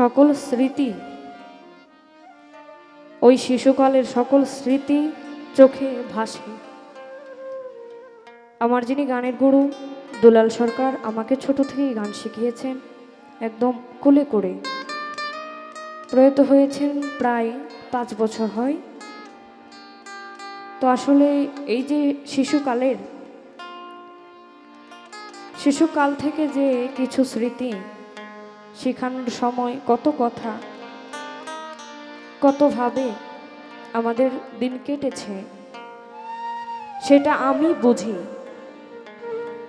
সকল স্মৃতি, ওই শিশুকালের সকল স্মৃতি চোখে ভাসে। আমার যিনি গানের গুরু, দুলাল সরকার আমাকে ছোট থেকেই গান শিখিয়েছেন, একদম কোলে করে। প্রয়াত হয়েছেন প্রায় পাঁচ বছর হয়। তো আসলে এই যে শিশুকালের, শিশুকাল থেকে যে কিছু স্মৃতি শেখানোর সময় কত কথা কতভাবে আমাদের দিন কেটেছে, সেটা আমি বুঝি।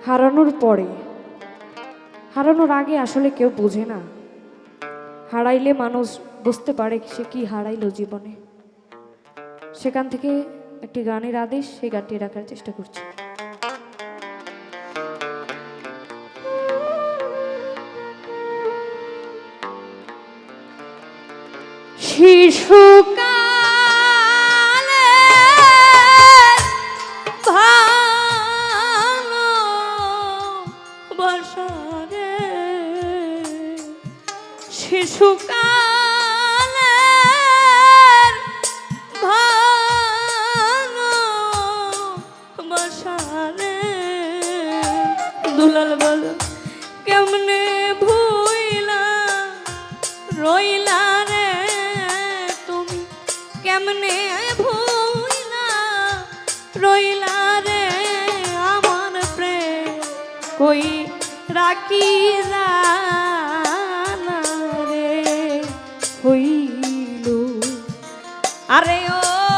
হারানোর পরে, হারানোর আগে আসলে কেউ বোঝে না। হারাইলে মানুষ বুঝতে পারে সে কি হারাইলো জীবনে। সেখান থেকে একটি গানের আদেশ, সেই গানটি রাখার চেষ্টা করছি। শিশুকালে ভালো বসরে শিশুকালে ভালো বসরে দুলাল বল কেমনে ভুইলা রইলা রে আমার প্রেম কই রাখি রে? হইল আরে ও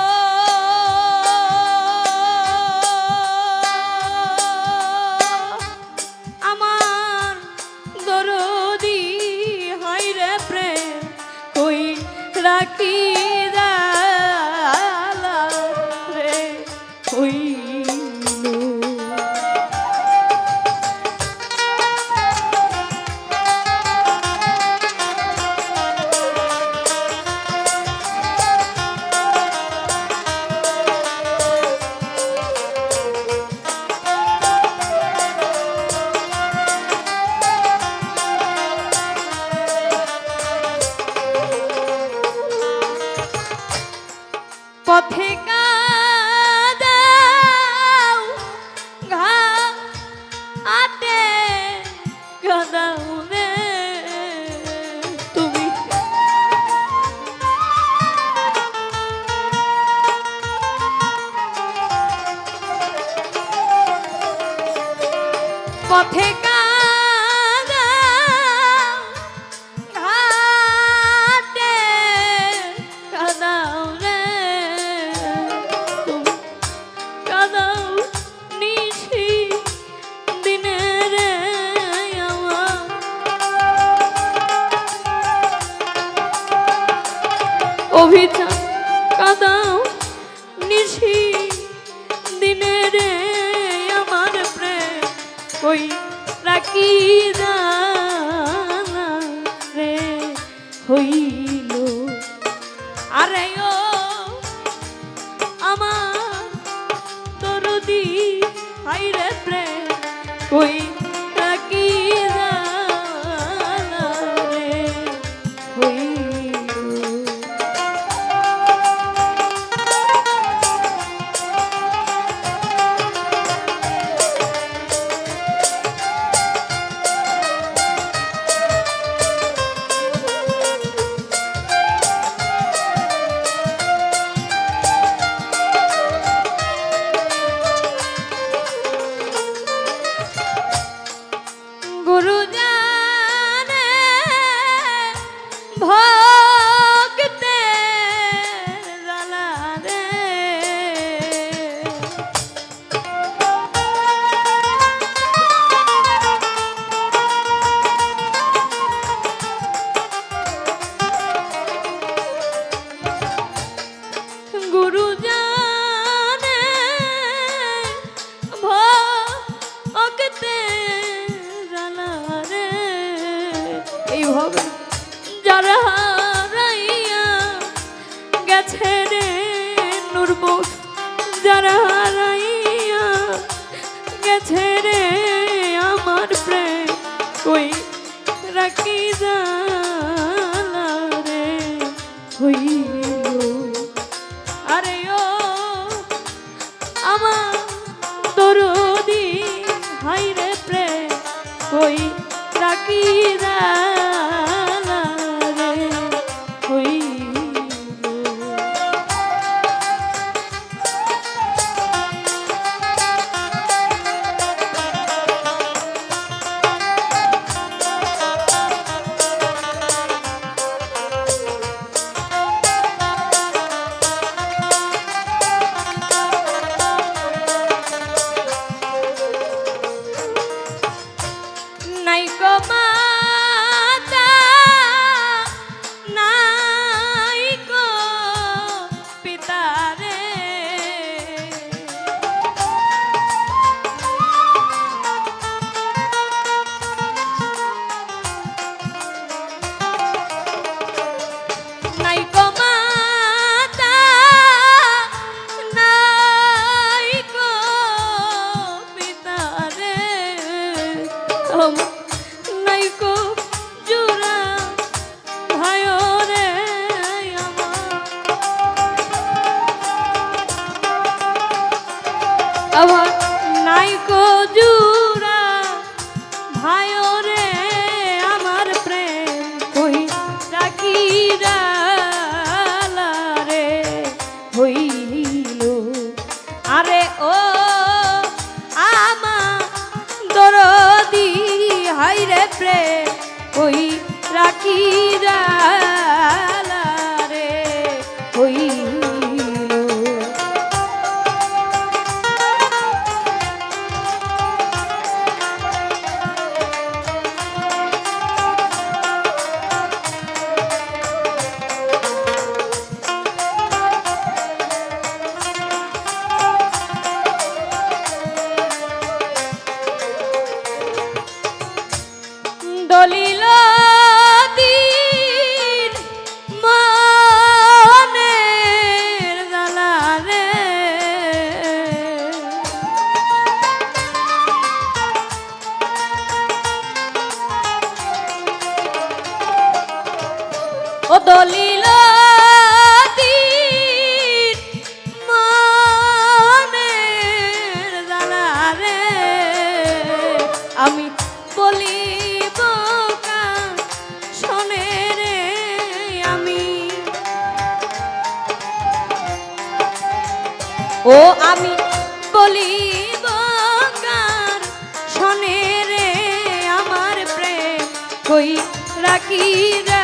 কাদাও অভিযান কাদাও নিশি দিনে রে আমার প্রেম কই রাখি রে হইল। আরে ও আমার দরদি হাই গুরু গেছে রে যারা হারাইয়া গেছে রে আমার প্রেম কই রাখি রে হইল আমার রাখি জানা জুরা ভাইও রে, আমার প্রেম, কই রাখিরা রে? হইল, আরে ও আমা দরদি, হাইরে প্রেম, কই রাখিরা দলিল ও আমি বলি বকার শোনে রে আমার প্রেম কই রাখি রে